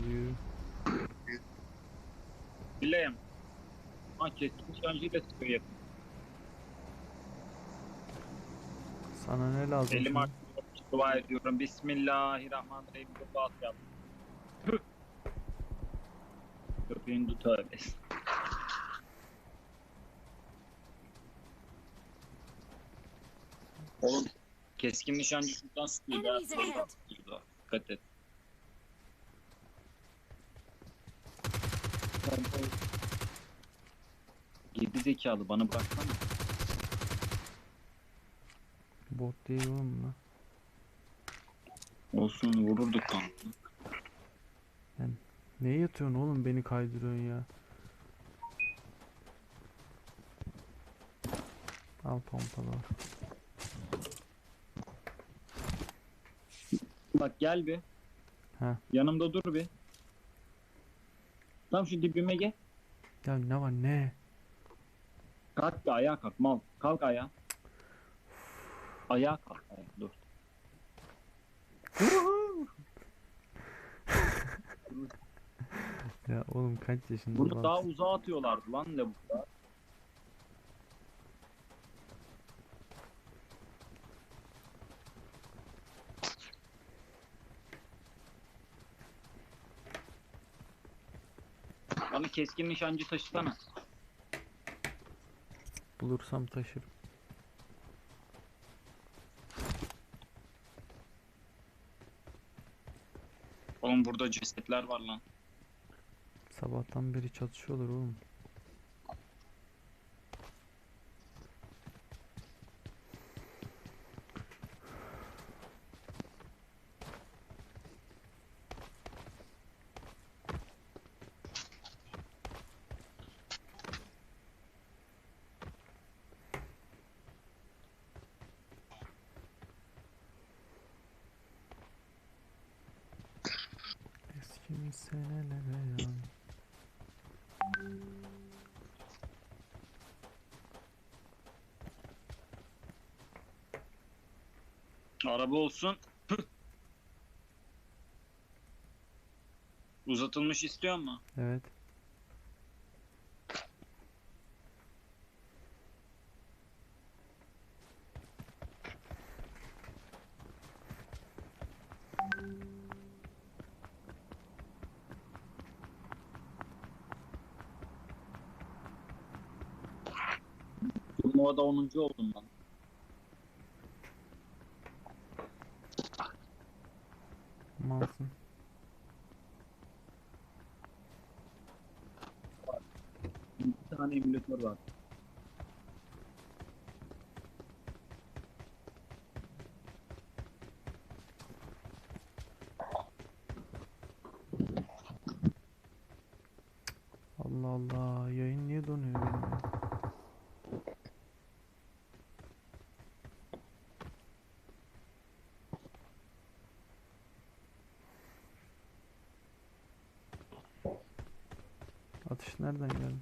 Hadi yürü. Bileyim. Ha keskin nişancıyla sıkıyor yakın. Sana ne lazım? Elim artık dua ediyorum. Bismillahirrahmanirrahim. Dua yap. Köpeğin tövbesi. Oğlum keskin nişancı şuradan sıkıyor. Dikkat et. Geri zekalı bana bıraksana. Bot değil oğlum lan. Olsun vururduk lan. Ne yatıyorsun oğlum beni kaydırıyorsun ya. Al pompalı. al. Bak gel bir. Heh. Yanımda dur bir. Tam şu dibime gel. Ya ne var ne? Kalk bir ayağa kalk mal. Kalk ayağa. Ayağa kalk. Ayağa. Dur. Ya oğlum kaç yaşında Bunu daha uzağa atıyorlardı lan lavuklar. Bana keskin nişancı taşısana. Bulursam taşırım. Oğlum burada cesetler var lan. Sabahtan beri çatışıyorlar oğlum. Eski senelere yan. Araba olsun. Uzatılmış istiyor mu? Evet. Turnuvada 10. oldum ben. Malsın. Bir tane emülatör var. Allah Allah. Yayın niye donuyor benim ya? Atış nereden geldi?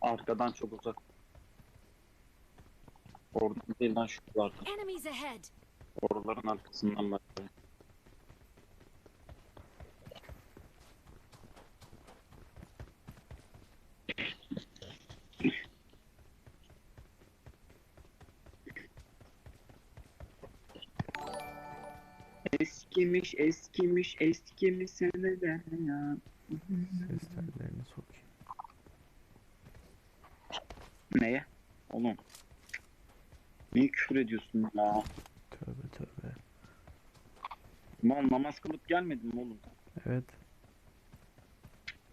Arkadan çok uzak. Oradan değil lan şuralardan. Enemies ahead. Oraların arkasından bak. Eskimiş eskimiş eskimiş seneden ya. Ses tellerini sokayım. Neye? Oğlum. Niye küfür ediyorsun ya? Tövbe tövbe. Mal namaz kılıp gelmedin mi oğlum? Evet.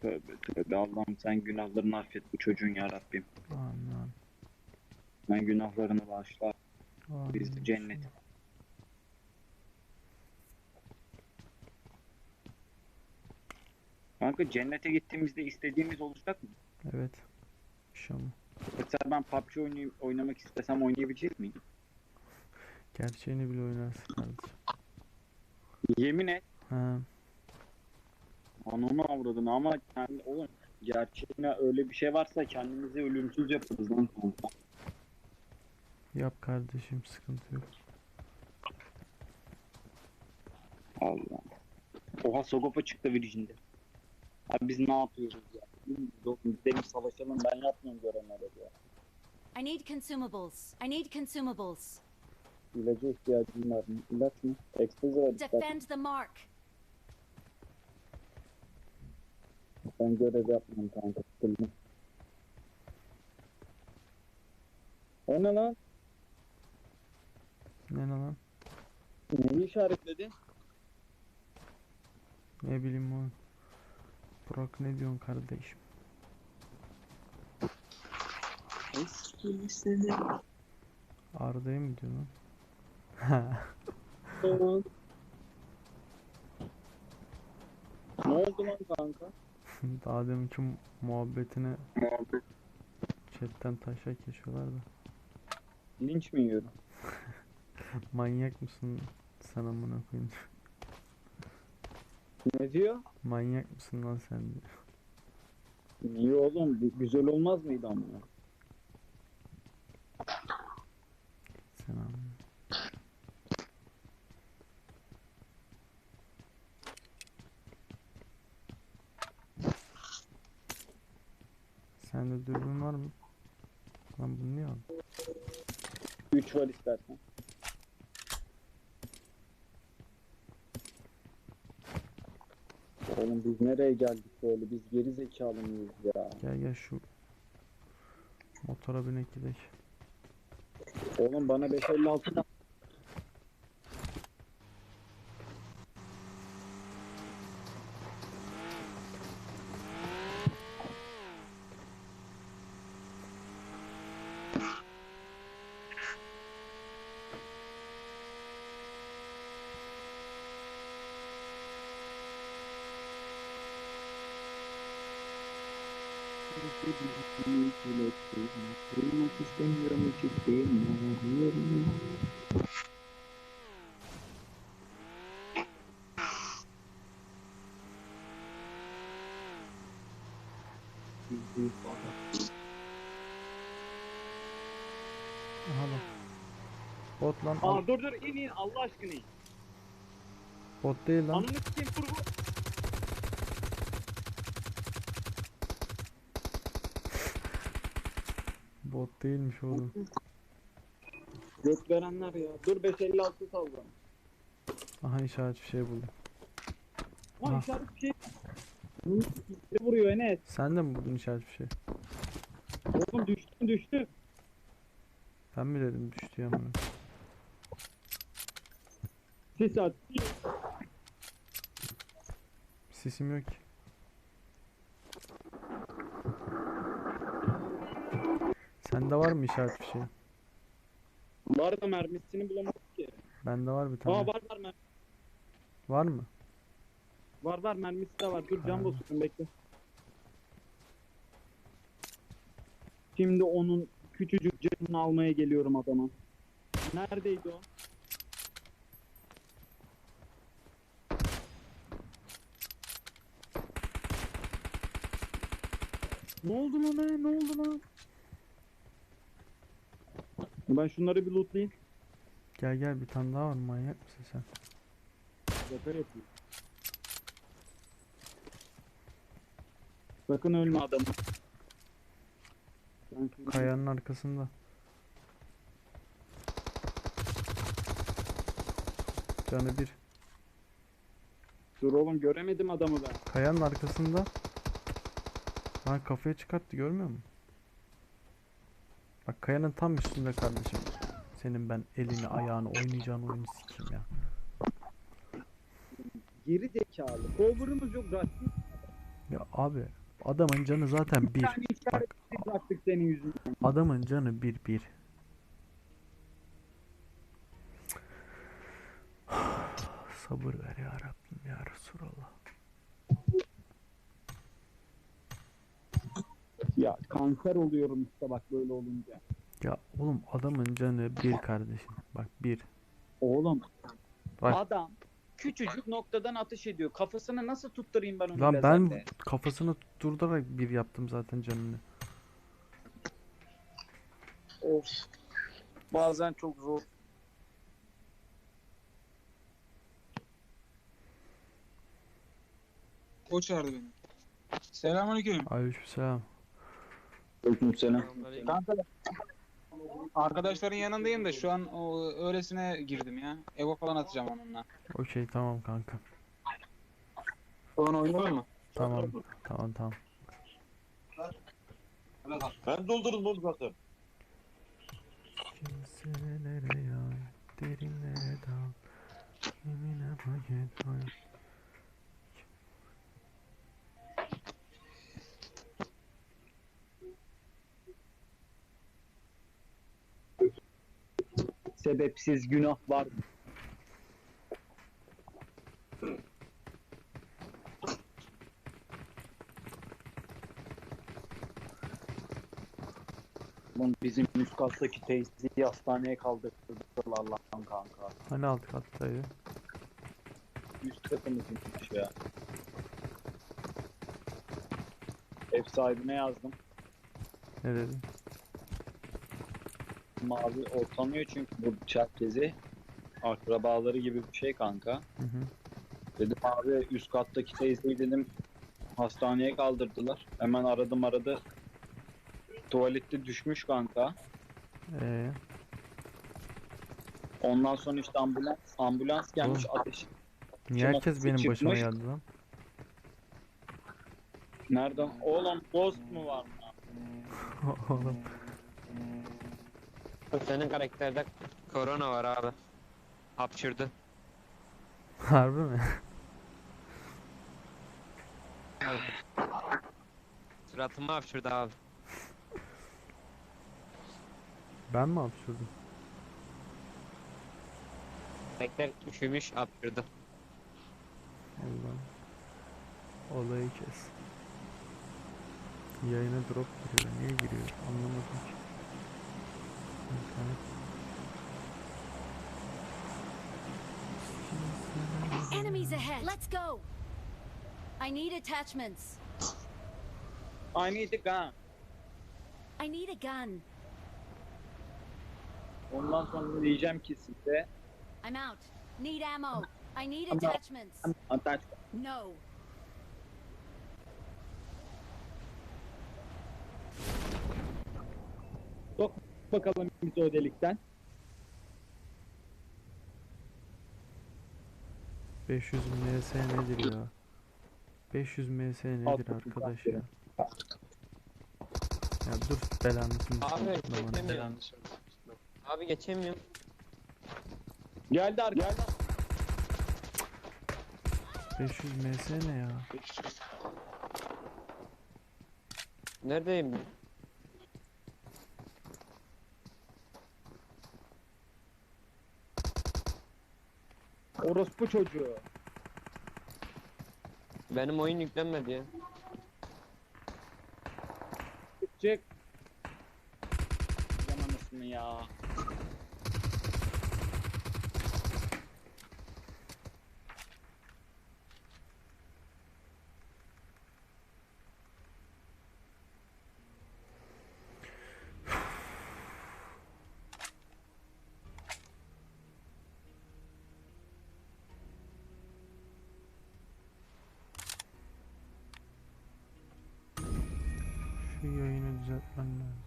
Tövbe tövbe Allah'ım sen günahlarını affet bu çocuğun ya Rabbim. Aman. Ben günahlarını bağışla. aman. Biz cennet. Kanka cennete gittiğimizde istediğimiz olacak mı? Evet. İnşallah. Mesela ben PUBG oynayayım, oynamak istesem oynayabilecek miyim? Gerçeğini bile oynarsın kardeşim. Yemin et. Ha, Ananı avradını ama yani oğlum gerçeğine öyle bir şey varsa kendimizi ölümsüz yaparız lan kanka. yap kardeşim sıkıntı yok. Allah. Oha Sogopa çıktı Virgin'de. Abi biz ne yapıyoruz ya? Gidelim savaşalım ben yapmıyorum görenlere ya. I need consumables. I need consumables. İlaca ihtiyacım var? İlaç mı? Ekstazi var. Defend the mark. Ben görev yapmıyorum kanka. Sıkıldım. O ne lan? Ne ne lan? Neyi işaretledi? Ne bileyim oğlum. Burak ne diyorsun kardeşim? Eski seni. Arda'ya mı diyorsun? Tamam. ne oldu lan kanka? Daha deminki muhabbetine chatten taşak geçiyorlar da. Linç mi yiyorum? Manyak mısın sen amına koyayım? Ne diyor? Manyak mısın lan sen diyor. Niye oğlum? Gü- Güzel olmaz mıydı ama? Sen amına. Sende dürbün var mı? Lan bunu niye aldın? 3 var istersen. Oğlum biz nereye geldik böyle? Biz geri zekalı mıyız ya? Gel gel şu motora binek gidelim. Oğlum bana 556 da- Kırmak istemiyorum hiç istemiyorum. Aha bak. Bot lan. Aa dur dur in in Allah aşkına in. Bot değil lan. Ananı sikeyim vur Bot değilmiş oğlum. Gök verenler ya. Dur 556 sal bana. Aha işaret bir şey buldum. Ama Ha. işaret bir şey. Biri vuruyor Enes. Sen de mi buldun işaret bir şey? Oğlum düştü düştü. Ben mi dedim düştü ya amına. Sis at. Sesim yok ki. Sende var mı işaret bir şey? Var da mermisini bulamadık ki. Bende var bir tane. Aa var var mer Var mı? var var mermisi de var. Dur Ha. can basıyorum bekle. Şimdi onun küçücük canını almaya geliyorum adama. Neredeydi o? Ne oldu lan be? Ne oldu lan? Ben şunları bir lootlayayım. Gel gel bir tane daha var manyak mısın sen? Zafer yapayım. Sakın ölme adamı. Kayanın arkasında. Canı bir. Dur oğlum göremedim adamı ben. Kayanın arkasında. Lan kafaya çıkarttı görmüyor musun? Bak kayanın tam üstünde kardeşim. Senin ben elini ayağını oynayacağın oyunu sikeyim ya. Geri zekalı. Cover'ımız yok zaten. Ya abi adamın canı zaten bir. İşaret bıraktık senin yüzünden. Adamın canı bir bir. Sabır ver ya Resulallah. Ya kanser oluyorum işte bak böyle olunca. Ya oğlum adamın canı bir kardeşim. Bak bir. Oğlum Bak. adam küçücük noktadan atış ediyor. Kafasını nasıl tutturayım ben onu Lan ben lazerle? kafasını tutturarak bir yaptım zaten canını. Of. Bazen çok zor. O çağırdı beni. Selamünaleyküm. Aleykümselam. Aleykümselam. Kanka arkadaşların yanındayım da şu an o öylesine girdim ya. Evo falan atacağım onunla. Okey tamam kanka. Falan oynayalım mı? Tamam. Tamam tamam. Ben doldurdum oğlum zaten. Kimselere yay, derinlere dal. Kimine paket koy. Sebepsiz günah var. Lan bizim üst kattaki teyzeyi hastaneye kaldırdılar lan kanka. Hani alt kattaydı? Üst katımızınmış ya. Ev sahibine yazdım. Ne dedin? Mavi ortamıyor çünkü bu Çerkezi. Akrabaları gibi bir şey kanka. Hı hı. Dedim abi üst kattaki teyzeyi dedim hastaneye kaldırdılar. Hemen aradım aradı. Tuvalette düşmüş kanka. Ee, Ondan sonra işte ambulans ambulans gelmiş ateş. niye herkes benim başıma çıkmış? geldi lan? Nereden? Oğlum ghost mu var? Oğlum. Senin karakterde korona var abi. Hapşırdı. Harbi mi? Suratıma hapşırdı abi. Ben mi hapşırdım? Karakter üşümüş hapşırdı. Allah'ım. Olayı kes. Yayına drop giriyor. Niye giriyor? Anlamadım ki. İnternet. Enemies ahead. Let's go. I need attachments. I need a gun. I need a gun. Ondan sonra diyeceğim ki size I'm out. Need ammo. I need I'm out. attachments. Ataç No. Bakalım biz o delikten. 500 ms nedir ya? 500 ms nedir arkadaş ya? Ya dur belanı şimdi. Abi geçemiyorum. Abi geçemiyorum. Geldi ar geldi. 500 ms ne ya? Neredeyim? Orospu çocuğu. Benim oyun yüklenmedi ya. Çık. Yamanısını ya. Şu yayını düzeltmem lazım.